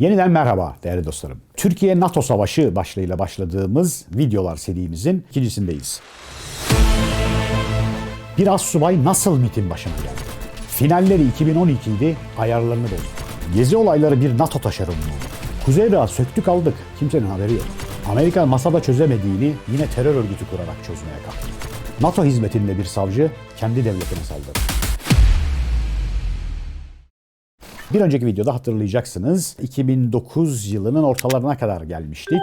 Yeniden merhaba değerli dostlarım. Türkiye-NATO savaşı başlığıyla başladığımız videolar serimizin ikincisindeyiz. Bir az subay nasıl MIT'in başına geldi? Finalleri 2012 idi, ayarlarını bozdu. Gezi olayları bir NATO taşeronu oldu. Kuzey Irak'ı söktük aldık, kimsenin haberi yok. Amerika masada çözemediğini yine terör örgütü kurarak çözmeye kalktı. NATO hizmetinde bir savcı kendi devletine saldırdı. Bir önceki videoda hatırlayacaksınız 2009 yılının ortalarına kadar gelmiştik.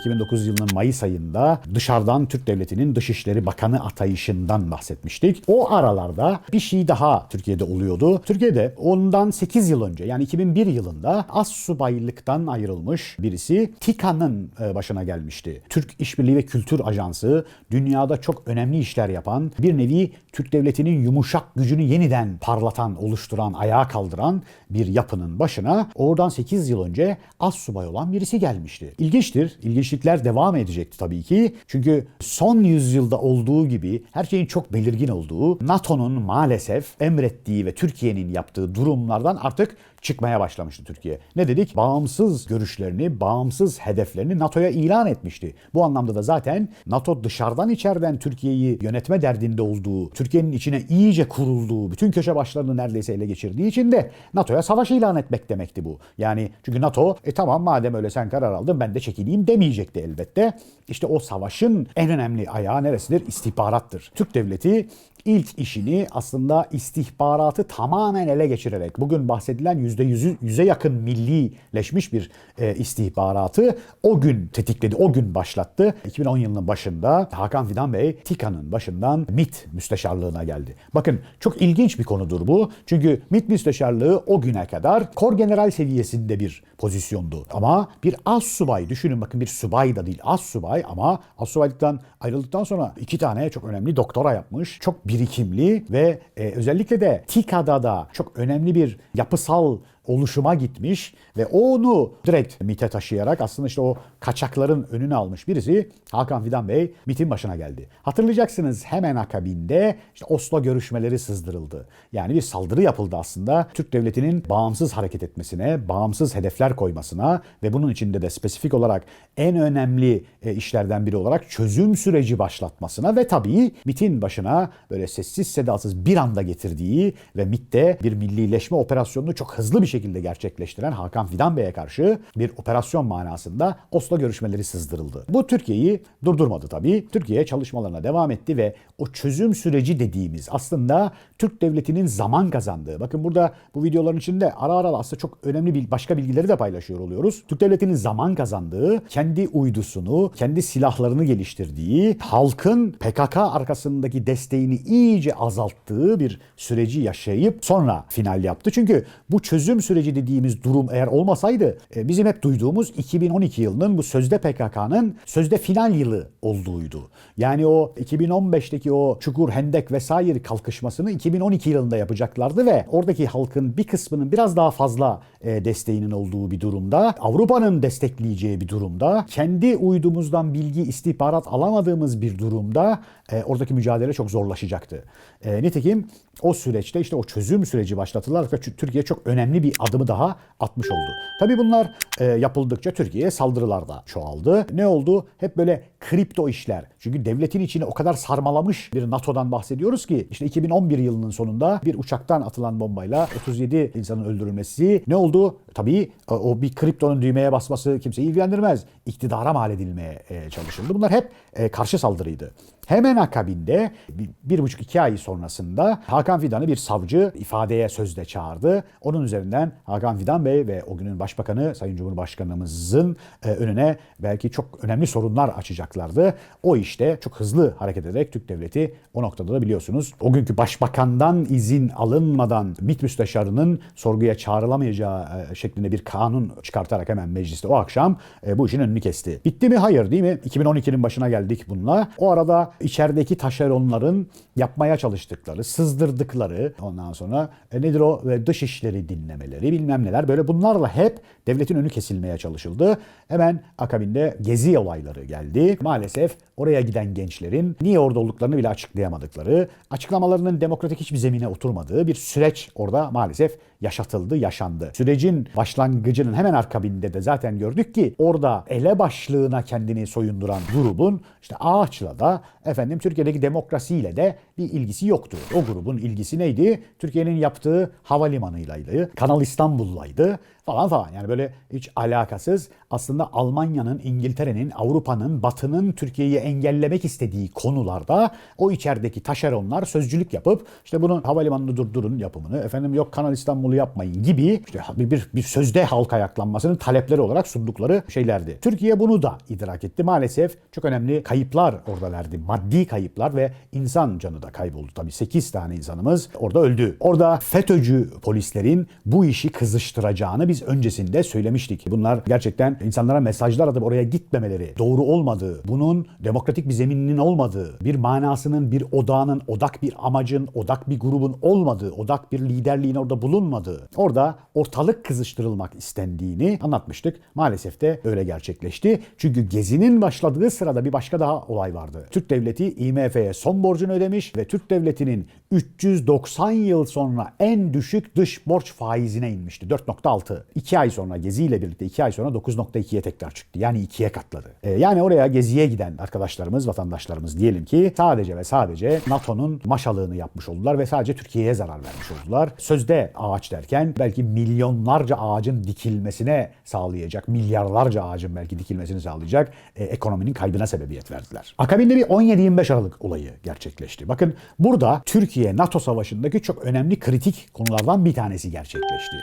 2009 yılının Mayıs ayında dışarıdan Türk Devleti'nin Dışişleri Bakanı atayışından bahsetmiştik. O aralarda bir şey daha Türkiye'de oluyordu. Türkiye'de ondan 8 yıl önce yani 2001 yılında az subaylıktan ayrılmış birisi TİKA'nın e, başına gelmişti. Türk İşbirliği ve Kültür Ajansı dünyada çok önemli işler yapan bir nevi Türk Devleti'nin yumuşak gücünü yeniden parlatan, oluşturan, ayağa kaldıran bir yapının başına oradan 8 yıl önce az subay olan birisi gelmişti. İlginçtir. İlginçlikler devam edecekti tabii ki. Çünkü son yüzyılda olduğu gibi her şeyin çok belirgin olduğu NATO'nun maalesef emrettiği ve Türkiye'nin yaptığı durumlardan artık çıkmaya başlamıştı Türkiye. Ne dedik? Bağımsız görüşlerini, bağımsız hedeflerini NATO'ya ilan etmişti. Bu anlamda da zaten NATO dışarıdan içeriden Türkiye'yi yönetme derdinde olduğu, Türkiye'nin içine iyice kurulduğu, bütün köşe başlarını neredeyse ele geçirdiği için de NATO'ya savaş ilan etmek demekti bu. Yani çünkü NATO e tamam madem öyle sen karar aldın ben de çekileyim demeyecekti elbette. İşte o savaşın en önemli ayağı neresidir? İstihbarattır. Türk devleti ilk işini aslında istihbaratı tamamen ele geçirerek bugün bahsedilen yüzde yüze yakın millileşmiş bir e, istihbaratı o gün tetikledi, o gün başlattı. 2010 yılının başında Hakan Fidan Bey TİKA'nın başından MIT müsteşarlığına geldi. Bakın çok ilginç bir konudur bu. Çünkü MIT müsteşarlığı o güne kadar kor general seviyesinde bir pozisyondu. Ama bir az subay düşünün bakın bir subay da değil az subay ama az subaylıktan ayrıldıktan sonra iki tane çok önemli doktora yapmış. Çok birikimli ve e, özellikle de TİKA'da da çok önemli bir yapısal oluşuma gitmiş ve onu direkt MIT'e taşıyarak aslında işte o kaçakların önünü almış birisi Hakan Fidan Bey MIT'in başına geldi. Hatırlayacaksınız hemen akabinde işte Oslo görüşmeleri sızdırıldı. Yani bir saldırı yapıldı aslında Türk devletinin bağımsız hareket etmesine, bağımsız hedefler koymasına ve bunun içinde de spesifik olarak en önemli e, işlerden biri olarak çözüm süreci başlatmasına ve tabii MIT'in başına böyle sessiz sedasız bir anda getirdiği ve MIT'te bir millileşme operasyonunu çok hızlı bir şekilde gerçekleştiren Hakan Fidan Bey'e karşı bir operasyon manasında Oslo görüşmeleri sızdırıldı. Bu Türkiye'yi durdurmadı tabii. Türkiye çalışmalarına devam etti ve o çözüm süreci dediğimiz aslında Türk devletinin zaman kazandığı. Bakın burada bu videoların içinde ara ara aslında çok önemli bir başka bilgileri de paylaşıyor oluyoruz. Türk devletinin zaman kazandığı, kendi uydusunu, kendi silahlarını geliştirdiği, halkın PKK arkasındaki desteğini iyice azalttığı bir süreci yaşayıp sonra final yaptı. Çünkü bu çözüm süreci dediğimiz durum eğer olmasaydı e, bizim hep duyduğumuz 2012 yılının bu sözde PKK'nın sözde final yılı olduğuydu. Yani o 2015'teki o çukur, hendek vesaire kalkışmasını 2012 yılında yapacaklardı ve oradaki halkın bir kısmının biraz daha fazla e, desteğinin olduğu bir durumda, Avrupa'nın destekleyeceği bir durumda, kendi uydumuzdan bilgi, istihbarat alamadığımız bir durumda e, oradaki mücadele çok zorlaşacaktı. E, nitekim o süreçte işte o çözüm süreci başlatılarak Türkiye çok önemli bir adımı daha atmış oldu. Tabii bunlar e, yapıldıkça Türkiye'ye saldırılar da çoğaldı. Ne oldu? Hep böyle kripto işler. Çünkü devletin içini o kadar sarmalamış bir NATO'dan bahsediyoruz ki işte 2011 yılının sonunda bir uçaktan atılan bombayla 37 insanın öldürülmesi ne oldu? Tabii o bir kriptonun düğmeye basması kimseyi ilgilendirmez. İktidara mal edilmeye e, çalışıldı. Bunlar hep e, karşı saldırıydı. Hemen akabinde bir, bir buçuk iki ay sonrasında Hakan Fidan'ı bir savcı ifadeye sözde çağırdı. Onun üzerinden Hakan Fidan Bey ve o günün başbakanı Sayın Cumhurbaşkanımızın e, önüne belki çok önemli sorunlar açacaklardı. O işte çok hızlı hareket ederek Türk Devleti o noktada da biliyorsunuz o günkü başbakandan izin alınmadan MİT müsteşarının sorguya çağrılamayacağı e, şeklinde bir kanun çıkartarak hemen mecliste o akşam e, bu işin önünü kesti. Bitti mi? Hayır değil mi? 2012'nin başına geldik bununla. O arada içerideki taşeronların yapmaya çalıştıkları, sızdırdıkları ondan sonra nedir o dış işleri dinlemeleri vermeleri bilmem neler böyle bunlarla hep devletin önü kesilmeye çalışıldı. Hemen akabinde gezi olayları geldi. Maalesef oraya giden gençlerin niye orada olduklarını bile açıklayamadıkları, açıklamalarının demokratik hiçbir zemine oturmadığı bir süreç orada maalesef yaşatıldı, yaşandı. Sürecin başlangıcının hemen akabinde de zaten gördük ki orada elebaşlığına kendini soyunduran grubun işte ağaçla da efendim Türkiye'deki demokrasiyle de bir ilgisi yoktu. O grubun ilgisi neydi? Türkiye'nin yaptığı havalimanıylaydı, Kanal İstanbul'laydı falan falan. Yani böyle hiç alakasız aslında Almanya'nın, İngiltere'nin, Avrupa'nın, Batı'nın Türkiye'yi engellemek istediği konularda o içerideki taşeronlar sözcülük yapıp işte bunun havalimanını durdurun yapımını, efendim yok Kanal İstanbul'u yapmayın gibi işte bir, bir, sözde halk ayaklanmasının talepleri olarak sundukları şeylerdi. Türkiye bunu da idrak etti. Maalesef çok önemli kayıplar orada verdi. Maddi kayıplar ve insan canı da kayboldu. Tabii 8 tane insanımız orada öldü. Orada FETÖ'cü polislerin bu işi kızıştıracağını biz öncesinde söylemiştik. Bunlar gerçekten insanlara mesajlar atıp oraya gitmemeleri, doğru olmadığı, bunun demokratik bir zemininin olmadığı, bir manasının, bir odağının, odak bir amacın, odak bir grubun olmadığı, odak bir liderliğin orada bulunmadığı, orada ortalık kızıştırılmak istendiğini anlatmıştık. Maalesef de öyle gerçekleşti. Çünkü gezinin başladığı sırada bir başka daha olay vardı. Türk devleti IMF'ye son borcunu ödemiş ve Türk devletinin 390 yıl sonra en düşük dış borç faizine inmişti. 4.6. 2 ay sonra geziyle birlikte 2 ay sonra 9.2'ye tekrar çıktı. Yani ikiye katladı. Ee, yani oraya geziye giden arkadaşlarımız, vatandaşlarımız diyelim ki sadece ve sadece NATO'nun maşalığını yapmış oldular ve sadece Türkiye'ye zarar vermiş oldular. Sözde ağaç derken belki milyonlarca ağacın dikilmesine sağlayacak, milyarlarca ağacın belki dikilmesini sağlayacak e, ekonominin kaybına sebebiyet verdiler. Akabinde bir 17-25 Aralık olayı gerçekleşti. Bakın burada Türkiye-NATO savaşındaki çok önemli kritik konulardan bir tanesi gerçekleşti.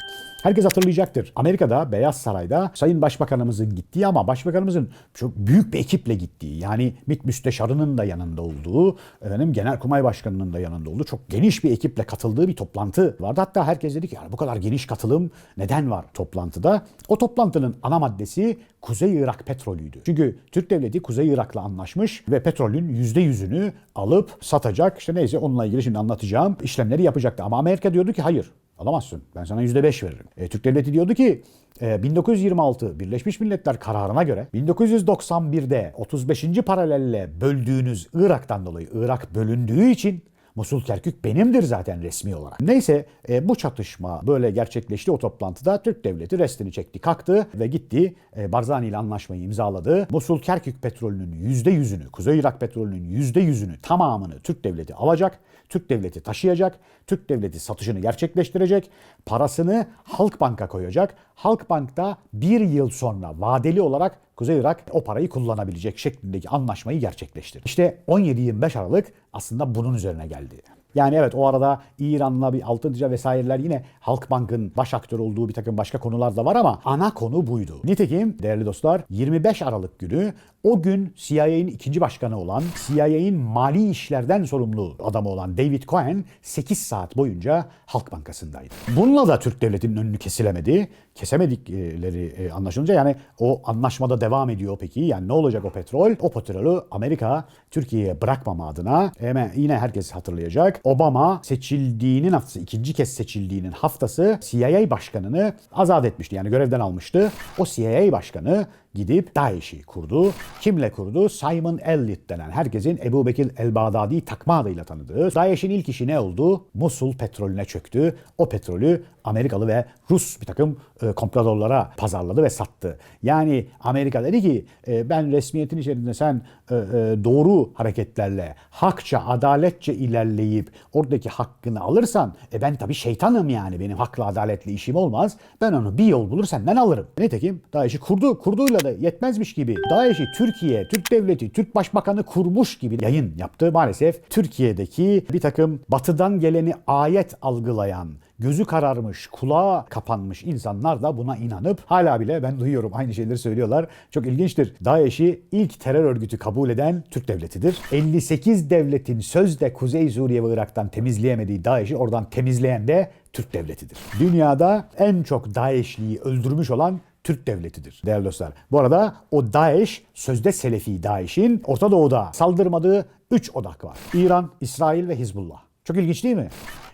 Herkes hatırlayacaktır. Amerika'da Beyaz Saray'da Sayın Başbakanımızın gittiği ama Başbakanımızın çok büyük bir ekiple gittiği yani MİT Müsteşarı'nın da yanında olduğu, efendim Genelkurmay Başkanı'nın da yanında olduğu çok geniş bir ekiple katıldığı bir toplantı vardı. Hatta herkes dedi ki yani bu kadar geniş katılım neden var toplantıda? O toplantının ana maddesi Kuzey Irak petrolüydü. Çünkü Türk devleti Kuzey Irak'la anlaşmış ve petrolün %100'ünü alıp satacak. İşte neyse onunla ilgili şimdi işlemleri yapacaktı. Ama Amerika diyordu ki hayır Alamazsın. Ben sana %5 veririm. E, Türk Devleti diyordu ki e, 1926 Birleşmiş Milletler kararına göre 1991'de 35. paralelle böldüğünüz Irak'tan dolayı Irak bölündüğü için Musul Kerkük benimdir zaten resmi olarak. Neyse e, bu çatışma böyle gerçekleşti o toplantıda. Türk devleti restini çekti, kalktı ve gitti e, Barzani ile anlaşmayı imzaladı. Musul Kerkük petrolünün %100'ünü, Kuzey Irak petrolünün %100'ünü tamamını Türk devleti alacak. Türk devleti taşıyacak. Türk devleti satışını gerçekleştirecek. Parasını Halkbank'a koyacak. Halkbank'ta bir yıl sonra vadeli olarak Kuzey Irak o parayı kullanabilecek şeklindeki anlaşmayı gerçekleştirdi. İşte 17-25 Aralık aslında bunun üzerine geldi. Yani evet o arada İran'la bir altınca vesaireler yine Halkbank'ın baş aktör olduğu bir takım başka konular da var ama ana konu buydu. Nitekim değerli dostlar 25 Aralık günü o gün CIA'nin ikinci başkanı olan, CIA'nin mali işlerden sorumlu adamı olan David Cohen 8 saat boyunca Halk Bankası'ndaydı. Bununla da Türk devletinin önünü kesilemedi. Kesemedikleri e, anlaşılınca yani o anlaşmada devam ediyor peki. Yani ne olacak o petrol? O petrolü Amerika Türkiye'ye bırakmama adına hemen yine herkes hatırlayacak. Obama seçildiğinin haftası, ikinci kez seçildiğinin haftası CIA başkanını azat etmişti. Yani görevden almıştı. O CIA başkanı gidip DAEŞ'i kurdu. Kimle kurdu? Simon Elliot denen herkesin Ebu Bekir el-Bağdadi takma adıyla tanıdığı. DAEŞ'in ilk işi ne oldu? Musul petrolüne çöktü. O petrolü Amerikalı ve Rus bir takım e, kompradorlara pazarladı ve sattı. Yani Amerika dedi ki e, ben resmiyetin içerisinde sen e, e, doğru hareketlerle, hakça, adaletçe ilerleyip oradaki hakkını alırsan e ben tabii şeytanım yani benim hakla adaletli işim olmaz. Ben onu bir yol bulur senden alırım. Nitekim DAEŞ'i kurdu. Kurduğuyla da yetmezmiş gibi DAEŞ'i Türkiye, Türk Devleti, Türk Başbakanı kurmuş gibi yayın yaptı. Maalesef Türkiye'deki bir takım batıdan geleni ayet algılayan, gözü kararmış, kulağa kapanmış insanlar da buna inanıp hala bile ben duyuyorum aynı şeyleri söylüyorlar. Çok ilginçtir. DAEŞ'i ilk terör örgütü kabul eden Türk devletidir. 58 devletin sözde Kuzey Suriye ve Irak'tan temizleyemediği DAEŞ'i oradan temizleyen de Türk devletidir. Dünyada en çok DAEŞ'liyi öldürmüş olan Türk devletidir değerli dostlar. Bu arada o DAEŞ sözde Selefi DAEŞ'in Orta Doğu'da saldırmadığı 3 odak var. İran, İsrail ve Hizbullah. Çok ilginç değil mi?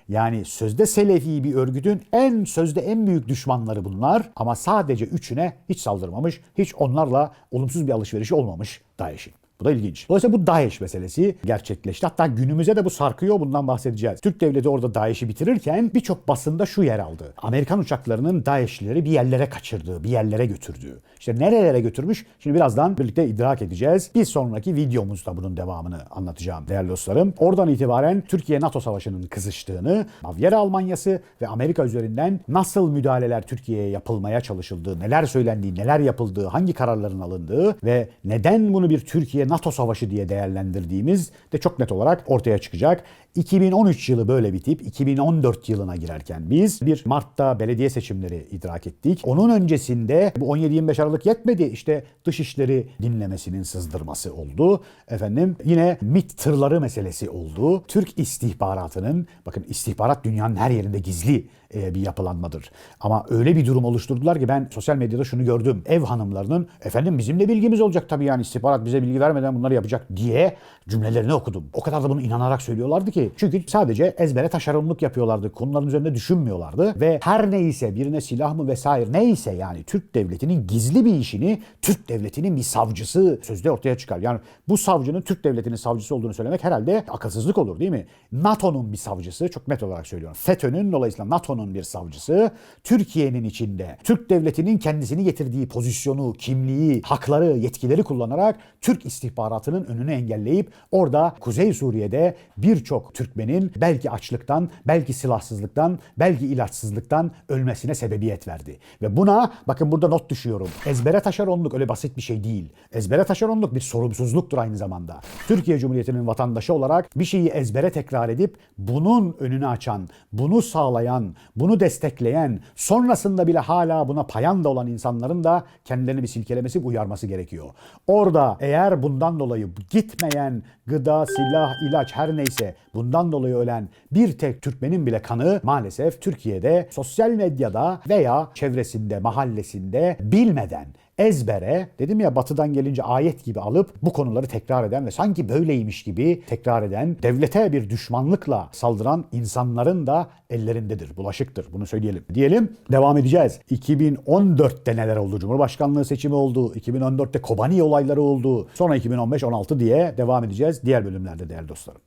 Yani sözde Selefi bir örgütün en sözde en büyük düşmanları bunlar ama sadece üçüne hiç saldırmamış, hiç onlarla olumsuz bir alışverişi olmamış DAEŞ'in. Bu da ilginç. Dolayısıyla bu DAEŞ meselesi gerçekleşti. Hatta günümüze de bu sarkıyor. Bundan bahsedeceğiz. Türk devleti orada DAEŞ'i bitirirken birçok basında şu yer aldı. Amerikan uçaklarının DAEŞ'lileri bir yerlere kaçırdığı, bir yerlere götürdüğü. İşte nerelere götürmüş? Şimdi birazdan birlikte idrak edeceğiz. Bir sonraki videomuzda bunun devamını anlatacağım değerli dostlarım. Oradan itibaren Türkiye-NATO savaşının kızıştığını, Bavyera Almanyası ve Amerika üzerinden nasıl müdahaleler Türkiye'ye yapılmaya çalışıldığı, neler söylendiği, neler yapıldığı, hangi kararların alındığı ve neden bunu bir Türkiye NATO savaşı diye değerlendirdiğimiz de çok net olarak ortaya çıkacak. 2013 yılı böyle bitip 2014 yılına girerken biz bir Mart'ta belediye seçimleri idrak ettik. Onun öncesinde bu 17-25 Aralık yetmedi. İşte dışişleri dinlemesinin sızdırması oldu. Efendim yine MIT tırları meselesi oldu. Türk istihbaratının bakın istihbarat dünyanın her yerinde gizli bir yapılanmadır. Ama öyle bir durum oluşturdular ki ben sosyal medyada şunu gördüm. Ev hanımlarının efendim bizim de bilgimiz olacak tabii yani istihbarat bize bilgi vermeden bunları yapacak diye cümlelerini okudum. O kadar da bunu inanarak söylüyorlardı ki. Çünkü sadece ezbere taşeronluk yapıyorlardı. Konuların üzerinde düşünmüyorlardı. Ve her neyse birine silah mı vesaire neyse yani Türk devletinin gizli bir işini Türk devletinin bir savcısı sözde ortaya çıkar. Yani bu savcının Türk devletinin savcısı olduğunu söylemek herhalde akılsızlık olur değil mi? NATO'nun bir savcısı çok net olarak söylüyorum. FETÖ'nün dolayısıyla NATO'nun bir savcısı Türkiye'nin içinde Türk devletinin kendisini getirdiği pozisyonu, kimliği, hakları, yetkileri kullanarak Türk istihbaratının önünü engelleyip orada Kuzey Suriye'de birçok Türkmenin belki açlıktan, belki silahsızlıktan, belki ilaçsızlıktan ölmesine sebebiyet verdi. Ve buna bakın burada not düşüyorum. Ezbere taşeronluk öyle basit bir şey değil. Ezbere taşeronluk bir sorumsuzluktur aynı zamanda. Türkiye Cumhuriyeti'nin vatandaşı olarak bir şeyi ezbere tekrar edip bunun önünü açan, bunu sağlayan, bunu destekleyen, sonrasında bile hala buna payanda olan insanların da kendilerini bir silkelemesi, uyarması gerekiyor. Orada eğer bundan dolayı gitmeyen gıda, silah, ilaç her neyse bundan dolayı ölen bir tek Türkmenin bile kanı maalesef Türkiye'de sosyal medyada veya çevresinde, mahallesinde bilmeden ezbere dedim ya batıdan gelince ayet gibi alıp bu konuları tekrar eden ve sanki böyleymiş gibi tekrar eden devlete bir düşmanlıkla saldıran insanların da ellerindedir, bulaşıktır. Bunu söyleyelim. Diyelim devam edeceğiz. 2014'te neler oldu? Cumhurbaşkanlığı seçimi oldu. 2014'te Kobani olayları oldu. Sonra 2015-16 diye devam edeceğiz diğer bölümlerde değerli dostlarım.